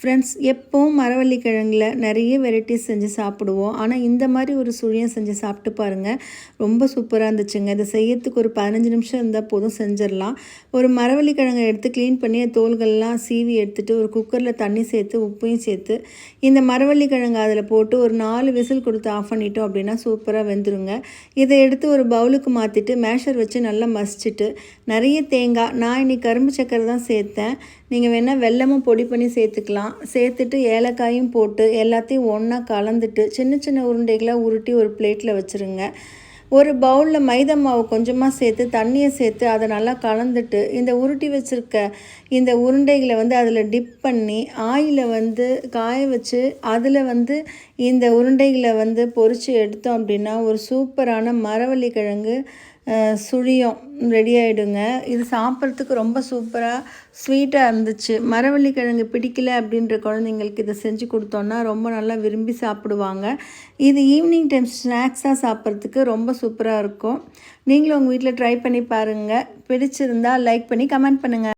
Friends எப்போவும் மரவள்ளி நிறைய வெரைட்டிஸ் செஞ்சு சாப்பிடுவோம். ஆனால் இந்த மாதிரி ஒரு சுழியம் செஞ்சு சாப்பிட்டு பாருங்கள் ரொம்ப சூப்பராக இருந்துச்சுங்க. இதை செய்யறதுக்கு ஒரு பதினஞ்சு நிமிஷம் இருந்தால் போதும் செஞ்சிடலாம். ஒரு மரவள்ளி கிழங்கை எடுத்து க்ளீன் பண்ணி தோல்கள்லாம் சீவி எடுத்துகிட்டு ஒரு குக்கரில் தண்ணி சேர்த்து உப்பையும் சேர்த்து இந்த மரவள்ளி கிழங்கு அதில் போட்டு ஒரு நாலு விசில் கொடுத்து ஆஃப் பண்ணிட்டோம் அப்படின்னா சூப்பராக வெந்துருங்க. இதை எடுத்து ஒரு பவுலுக்கு மாற்றிட்டு மேஷர் வச்சு நல்லா மசிச்சுட்டு நிறைய தேங்காய் நான் இன்னைக்கு கரும்பு சக்கரை தான் சேர்த்தேன். நீங்கள் வேணால் வெல்லமும் பொடி பண்ணி சேர்த்துக்கலாம். சேர்த்துட்டு ஏலக்காயும் போட்டு எல்லாத்தையும் ஒன்றா கலந்துட்டு சின்ன சின்ன உருண்டைகளாக உருட்டி ஒரு பிளேட்டில் வச்சுருங்க. ஒரு பவுலில் மைதா மாவு கொஞ்சமாக சேர்த்து தண்ணியை சேர்த்து அதை நல்லா கலந்துட்டு இந்த உருட்டி வச்சுருக்க இந்த உருண்டைகளை வந்து அதில் டிப் பண்ணி ஆயில வந்து காய வச்சு அதில் வந்து இந்த உருண்டைகளை வந்து பொரித்து எடுத்தோம் அப்படின்னா ஒரு சூப்பரான மரவள்ளி கிழங்கு சுழியம் ரெடி ஆகிடுங்க இது சாப்பிட்றதுக்கு ரொம்ப சூப்பராக ஸ்வீட்டாக இருந்துச்சு. மரவள்ளி கிழங்கு பிடிக்கல அப்படின்ற குழந்தைங்களுக்கு இதை செஞ்சு கொடுத்தோன்னா ரொம்ப நல்லா விரும்பி சாப்பிடுவாங்க. இது ஈவினிங் டைம் ஸ்நாக்ஸாக சாப்பிட்றதுக்கு ரொம்ப சூப்பராக இருக்கும். நீங்களும் உங்கள் வீட்டில் ட்ரை பண்ணி பாருங்கள் பிடிச்சிருந்தால் லைக் பண்ணி கமெண்ட் பண்ணுங்கள்